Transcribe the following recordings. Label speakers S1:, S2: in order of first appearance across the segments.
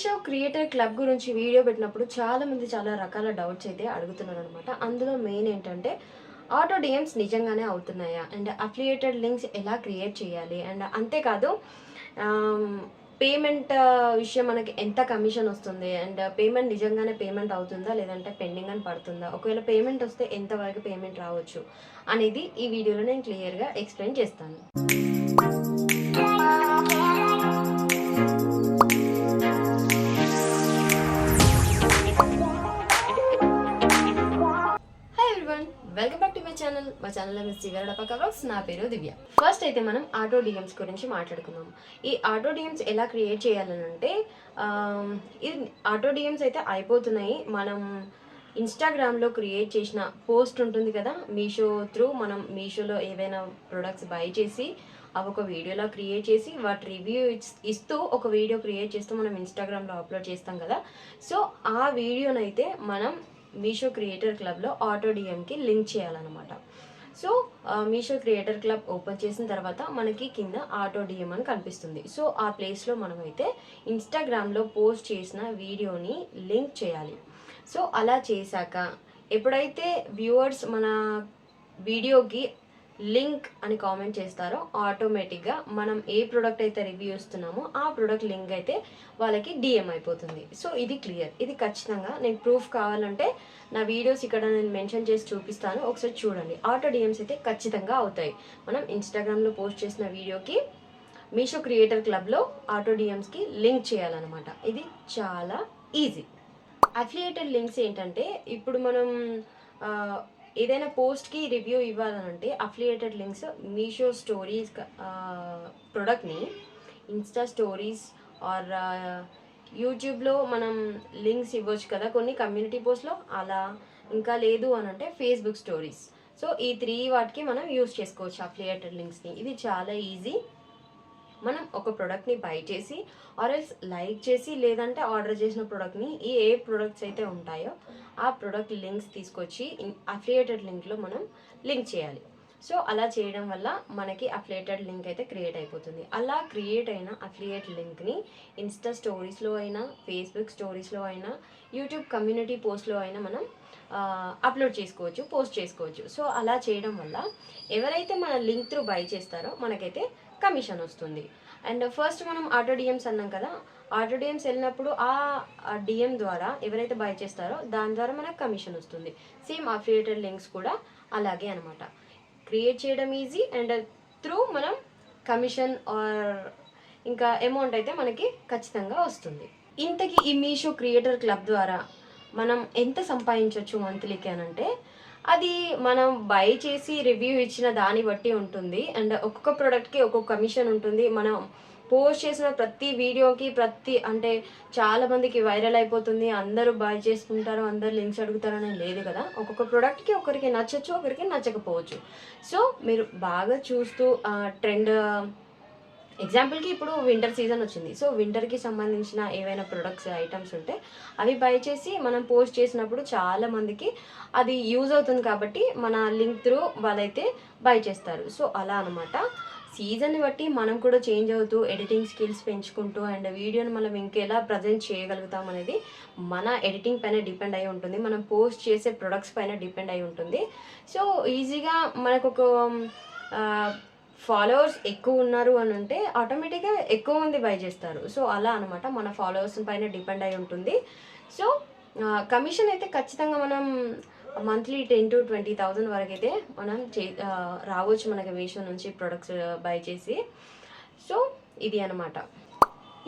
S1: Show creator club గురించి video పెట్టినప్పుడు చాలామంది చాలా రకాల డౌట్స్ అయితే అడుగుతున్నారు అనమాట అందులో మెయిన్ ఏంటంటే ఆటో డిఎమ్స్ నిజంగానే అవుతున్నాయా? అండ్ అఫిలియేటెడ్ లింక్స్ ఎలా క్రియేట్ చేయాలి? అండ్ అంతేకాదు పేమెంట్ విషయం మనకి ఎంత కమిషన్ వస్తుంది? అండ్ పేమెంట్ నిజంగానే పేమెంట్ అవుతుందా? లేదంటే పెండింగ్ అని పడుతుందా? ఒకవేళ పేమెంట్ వస్తే ఎంతవరకు పేమెంట్ రావచ్చు? అనేది ఈ వీడియోలో నేను క్లియర్గా ఎక్స్ప్లెయిన్ చేస్తాను. ఛానల్ మిస్ వ్లాగ్స్ నా పేరు దివ్య. ఫస్ట్ అయితే మనం ఆటో డిఎమ్స్ గురించి మాట్లాడుకుందాం. ఈ ఆటో డిఎమ్స్ ఎలా క్రియేట్ చేయాలని అంటే ఇది ఆటో డిఎమ్స్ అయితే అయిపోతున్నాయి. మనం ఇన్స్టాగ్రామ్లో క్రియేట్ చేసిన పోస్ట్ ఉంటుంది కదా మీషో త్రూ మనం మీషోలో ఏవైనా ప్రొడక్ట్స్ బై చేసి అవి ఒక వీడియోలో క్రియేట్ చేసి వాటి రివ్యూ ఇస్తూ ఒక వీడియో క్రియేట్ చేస్తూ మనం ఇన్స్టాగ్రామ్లో అప్లోడ్ చేస్తాం కదా. సో ఆ వీడియోనైతే మనం మీషో క్రియేటర్ క్లబ్లో ఆటో డిఎంకి లింక్ చేయాలన్నమాట. So Meesho creator club open చేసిన తర్వాత మనకి కింద ఆటో డిఎం అని కనిపిస్తుంది. సో ఆ ప్లేస్లో మనమైతే ఇన్స్టాగ్రామ్లో పోస్ట్ చేసిన వీడియోని లింక్ చేయాలి. సో అలా చేశాక ఎప్పుడైతే వ్యూవర్స్ మన వీడియోకి లింక్ అని కామెంట్ చేస్తారో ఆటోమేటిక్గా మనం ఏ ప్రోడక్ట్ అయితే రివ్యూ ఇస్తున్నామో ఆ ప్రోడక్ట్ లింక్ అయితే వాళ్ళకి డిఎం అయిపోతుంది. సో ఇది క్లియర్ ఇది ఖచ్చితంగా నేను ప్రూఫ్ కావాలంటే నా వీడియోస్ ఇక్కడ నేను మెన్షన్ చేసి చూపిస్తాను. ఒకసారి చూడండి. ఆటో డిఎమ్స్ అయితే ఖచ్చితంగా అవుతాయి. మనం ఇన్స్టాగ్రామ్లో పోస్ట్ చేసిన వీడియోకి మీషో క్రియేటర్ క్లబ్లో ఆటో డిఎమ్స్కి లింక్ చేయాలన్నమాట. ఇది చాలా ఈజీ అఫిలియేటెడ్ లింక్స్ ఏంటంటే ఇప్పుడు మనం ఏదైనా పోస్ట్కి రివ్యూ ఇవ్వాలనంటే అఫిలియేటెడ్ లింక్స్ మీషో స్టోరీస్ ప్రొడక్ట్ని ఇన్స్టా స్టోరీస్ ఆర్ యూట్యూబ్లో మనం లింక్స్ ఇవ్వచ్చు కదా కొన్ని కమ్యూనిటీ పోస్ట్లో అలా ఇంకా లేదు అని అంటే ఫేస్బుక్ స్టోరీస్ సో ఈ త్రీ వాటికి మనం యూస్ చేసుకోవచ్చు అఫిలియేటెడ్ లింక్స్ని ఇది చాలా ఈజీ మనం ఒక ప్రోడక్ట్ని బై చేసి ఆర్ఎల్స్ లైక్ చేసి లేదంటే ఆర్డర్ చేసిన ప్రోడక్ట్ని ఈ ఏ ప్రోడక్ట్స్ అయితే ఉంటాయో ఆ ప్రోడక్ట్ లింక్స్ తీసుకొచ్చి అఫిలియేటెడ్ లింక్లో మనం లింక్ చేయాలి. సో అలా చేయడం వల్ల మనకి అఫిలియేటెడ్ లింక్ అయితే క్రియేట్ అయిపోతుంది. అలా క్రియేట్ అయిన అఫిలియేట్ లింక్ని ఇన్స్టా స్టోరీస్లో అయినా ఫేస్బుక్ స్టోరీస్లో అయినా యూట్యూబ్ కమ్యూనిటీ పోస్ట్లో అయినా మనం అప్లోడ్ చేసుకోవచ్చు పోస్ట్ చేసుకోవచ్చు. సో అలా చేయడం వల్ల ఎవరైతే మన లింక్ త్రూ బై చేస్తారో మనకైతే కమిషన్ వస్తుంది. అండ్ ఫస్ట్ మనం ఆటో డిఎమ్స్ అన్నాం కదా ఆటో డిఎమ్స్ వెళ్ళినప్పుడు ఆ డిఎం ద్వారా ఎవరైతే బై చేస్తారో దాని ద్వారా మనకు కమిషన్ వస్తుంది. సేమ్ అఫిలియేటెడ్ లింక్స్ కూడా అలాగే అనమాట క్రియేట్ చేయడం ఈజీ అండ్ త్రూ మనం కమిషన్ ఆర్ ఇంకా అమౌంట్ అయితే మనకి ఖచ్చితంగా వస్తుంది. ఇంతకీ ఈ మీషో క్రియేటర్ క్లబ్ ద్వారా మనం ఎంత సంపాదించవచ్చు మంత్లీకి అని అంటే అది మనం బై చేసి రివ్యూ ఇచ్చిన దాన్ని బట్టి ఉంటుంది. అండ్ ఒక్కొక్క ప్రోడక్ట్కి ఒక్కొక్క కమిషన్ ఉంటుంది. మనం పోస్ట్ చేసిన ప్రతి వీడియోకి ప్రతి అంటే చాలా మందికి వైరల్ అయిపోతుంది. అందరూ బై చేసుకుంటారు అందరు లింక్స్ అడుగుతారని లేదు కదా. ఒక్కొక్క ప్రోడక్ట్కి ఒకరికి నచ్చచ్చు ఒకరికి నచ్చకపోవచ్చు. సో మీరు బాగా చూస్తూ ట్రెండ్ ఎగ్జాంపుల్కి ఇప్పుడు వింటర్ సీజన్ వచ్చింది. సో వింటర్కి సంబంధించిన ఏవైనా ప్రొడక్ట్స్ ఐటమ్స్ ఉంటే అవి బై చేసి మనం పోస్ట్ చేసినప్పుడు చాలా మందికి అది యూజ్ అవుతుంది కాబట్టి మన లింక్ త్రూ వాళ్ళైతే బై చేస్తారు. సో అలా అనమాట సీజన్ బట్టి మనం కూడా చేంజ్ అవుతూ ఎడిటింగ్ స్కిల్స్ పెంచుకుంటూ అండ్ వీడియోని మనం ఇంకెలా ప్రజెంట్ చేయగలుగుతాం అనేది మన ఎడిటింగ్ పైన డిపెండ్ అయి ఉంటుంది. మనం పోస్ట్ చేసే ప్రొడక్ట్స్ పైన డిపెండ్ అయి ఉంటుంది. సో ఈజీగా మనకు ఒక ఫాలోవర్స్ ఎక్కువ ఉన్నారు అని అంటే ఆటోమేటిక్గా ఎక్కువ మంది బై చేస్తారు. సో అలా అనమాట మన ఫాలోవర్స్ పైన డిపెండ్ అయి ఉంటుంది. సో కమిషన్ అయితే ఖచ్చితంగా మనం monthly ten to twenty thousand వరకు అయితే మనం చే రావచ్చు మనకి మీషో నుంచి ప్రొడక్ట్స్ బై చేసి. సో ఇది అనమాట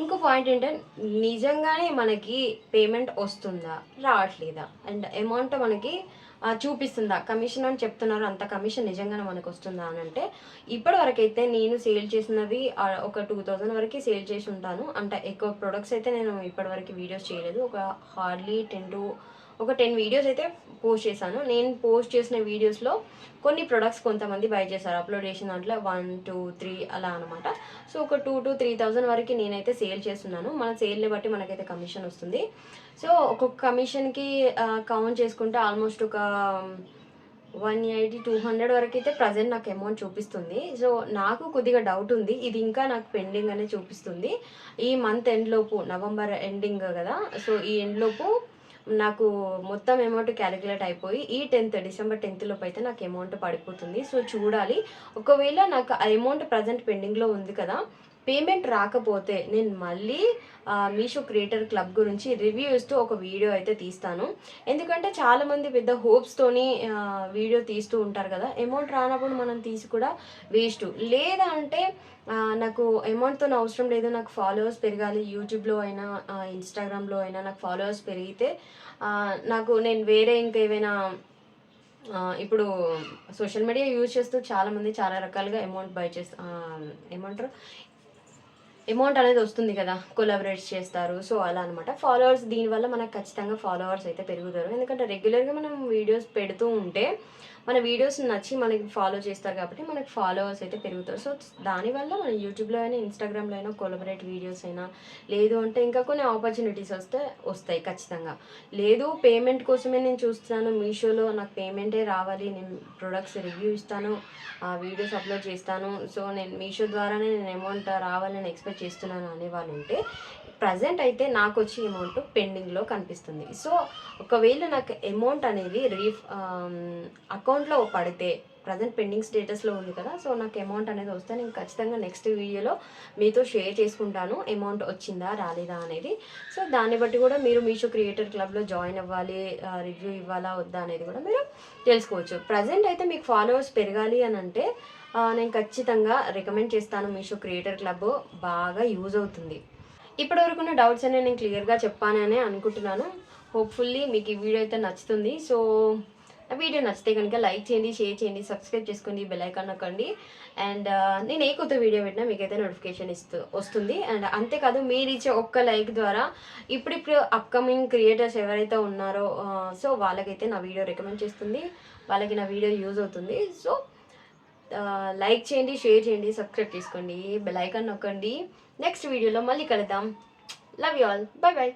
S1: ఇంకో పాయింట్ ఏంటంటే నిజంగానే మనకి పేమెంట్ వస్తుందా? రావట్లేదా? అండ్ అమౌంట్ మనకి చూపిస్తుందా? కమిషన్ అని చెప్తున్నారు. అంత కమిషన్ నిజంగానే మనకు వస్తుందా అని అంటే ఇప్పటి వరకు అయితే నేను సేల్ చేసినవి ఒక టూ థౌజండ్ వరకు సేల్ చేసి ఉంటాను. అంటే ఎక్కువ ప్రొడక్ట్స్ అయితే నేను ఇప్పటి వరకు వీడియోస్ చేయలేదు. ఒక హార్డ్లీ టెన్ టు ఒక టెన్ వీడియోస్ అయితే పోస్ట్ చేశాను. నేను పోస్ట్ చేసిన వీడియోస్లో కొన్ని ప్రొడక్ట్స్ కొంతమంది బై చేశారు. అప్లోడ్ చేసిన దాంట్లో వన్ టూ త్రీ అలా అనమాట సో ఒక టూ టు త్రీ థౌజండ్ వరకు నేనైతే సేల్ చేస్తున్నాను. మన సేల్ని బట్టి మనకైతే కమిషన్ వస్తుంది. సో ఒక్కొక్క కమిషన్కి కౌంట్ చేసుకుంటే ఆల్మోస్ట్ ఒక వన్ ఎయిటీ టూ హండ్రెడ్ వరకు అయితే ప్రజెంట్ నాకు అమౌంట్ చూపిస్తుంది. సో నాకు కొద్దిగా డౌట్ ఉంది. ఇది ఇంకా నాకు పెండింగ్ అనే చూపిస్తుంది. ఈ మంత్ ఎండ్ లోపు నవంబర్ ఎండింగ్ కదా. సో ఈ ఎండ్ లోపు నాకు మొత్తం అమౌంట్ క్యాలిక్యులేట్ అయిపోయి ఈ టెన్త్ డిసెంబర్ టెన్త్లోపు అయితే నాకు అమౌంట్ పడిపోతుంది. సో చూడాలి. ఒకవేళ నాకు ఆ అమౌంట్ ప్రజెంట్ పెండింగ్లో ఉంది కదా పేమెంట్ రాకపోతే నేను మళ్ళీ మీషో క్రియేటర్ క్లబ్ గురించి రివ్యూ ఇస్తూ ఒక వీడియో అయితే తీస్తాను. ఎందుకంటే చాలామంది పెద్ద హోప్స్తోని వీడియో తీస్తూ ఉంటారు కదా అమౌంట్ రానప్పుడు మనం తీసి కూడా వేస్ట్. లేదా అంటే నాకు అమౌంట్తో అవసరం లేదు నాకు ఫాలోవర్స్ పెరగాలి యూట్యూబ్లో అయినా ఇన్స్టాగ్రామ్లో అయినా నాకు ఫాలోవర్స్ పెరిగితే నాకు నేను వేరే ఇంకేమైనా ఇప్పుడు సోషల్ మీడియా యూజ్ చేస్తూ చాలామంది చాలా రకాలుగా అమౌంట్ బై చేస్తా ఏమంటారు? అమౌంట్ అనేది వస్తుంది కదా కొలాబరేట్స్ చేస్తారు. సో అలా అనమాట ఫాలోవర్స్ దీనివల్ల మనకు ఖచ్చితంగా ఫాలోవర్స్ అయితే పెరుగుతారు. ఎందుకంటే రెగ్యులర్గా మనం వీడియోస్ పెడుతూ ఉంటే మన వీడియోస్ నచ్చి మనకి ఫాలో చేస్తారు కాబట్టి మనకి ఫాలోవర్స్ అయితే పెరుగుతారు. సో దానివల్ల మన యూట్యూబ్లో అయినా ఇన్స్టాగ్రామ్లో అయినా కొలబరేట్ వీడియోస్ అయినా లేదు అంటే ఇంకా కొన్ని ఆపర్చునిటీస్ వస్తే వస్తాయి ఖచ్చితంగా. లేదు పేమెంట్ కోసమే నేను చూస్తున్నాను. మీషోలో నాకు పేమెంటే రావాలి. నేను ప్రొడక్ట్స్ రివ్యూ ఇస్తాను. ఆ వీడియోస్ అప్లోడ్ చేస్తాను. సో నేను మీషో ద్వారానే నేను అమౌంట్ రావాలని ఎక్స్పెక్ట్ చేస్తున్నాను అనే వాళ్ళు ఉంటే ప్రజెంట్ అయితే నాకు వచ్చే అమౌంట్ పెండింగ్లో కనిపిస్తుంది. సో ఒకవేళ నాకు అమౌంట్ అనేది రీఫ్ అకౌంట్లో పడితే ప్రజెంట్ పెండింగ్ స్టేటస్లో ఉంది కదా సో నాకు అమౌంట్ అనేది వస్తే నేను ఖచ్చితంగా నెక్స్ట్ వీడియోలో మీతో షేర్ చేసుకుంటాను అమౌంట్ వచ్చిందా రాలేదా అనేది. సో దాన్ని బట్టి కూడా మీరు మీషో క్రియేటర్ క్లబ్లో జాయిన్ అవ్వాలి రివ్యూ ఇవ్వాలా వద్దా అనేది కూడా మీరు తెలుసుకోవచ్చు. ప్రజెంట్ అయితే మీకు ఫాలోవర్స్ పెరగాలి అని అంటే నేను ఖచ్చితంగా రికమెండ్ చేస్తాను మీషో క్రియేటర్ క్లబ్ బాగా యూజ్ అవుతుంది. ఇప్పటి ఉన్న డౌట్స్ అనేవి నేను క్లియర్గా చెప్పానని అనుకుంటున్నాను. హోప్ఫుల్లీ మీకు ఈ వీడియో అయితే నచ్చుతుంది. సో వీడియో నచ్చితే కనుక లైక్ చేయండి షేర్ చేయండి సబ్స్క్రైబ్ చేసుకోండి బెల్ ఐకాన్ నొక్కండి. అండ్ నేను ఏ కొత్త వీడియో పెట్టినా మీకైతే నోటిఫికేషన్ ఇస్తూ వస్తుంది. అండ్ అంతేకాదు మీరు ఇచ్చే ఒక్క లైక్ ద్వారా ఇప్పుడిప్పుడు అప్కమింగ్ క్రియేటర్స్ ఎవరైతే ఉన్నారో సో వాళ్ళకైతే నా వీడియో రికమెండ్ చేస్తుంది. వాళ్ళకి నా వీడియో యూజ్ అవుతుంది. సో లైక్ చేయండి షేర్ చేయండి సబ్స్క్రైబ్ చేసుకోండి బెల్ ఐకాన్ నొక్కండి. నెక్స్ట్ వీడియోలో మళ్ళీ కలుద్దాం. Love you all. Bye bye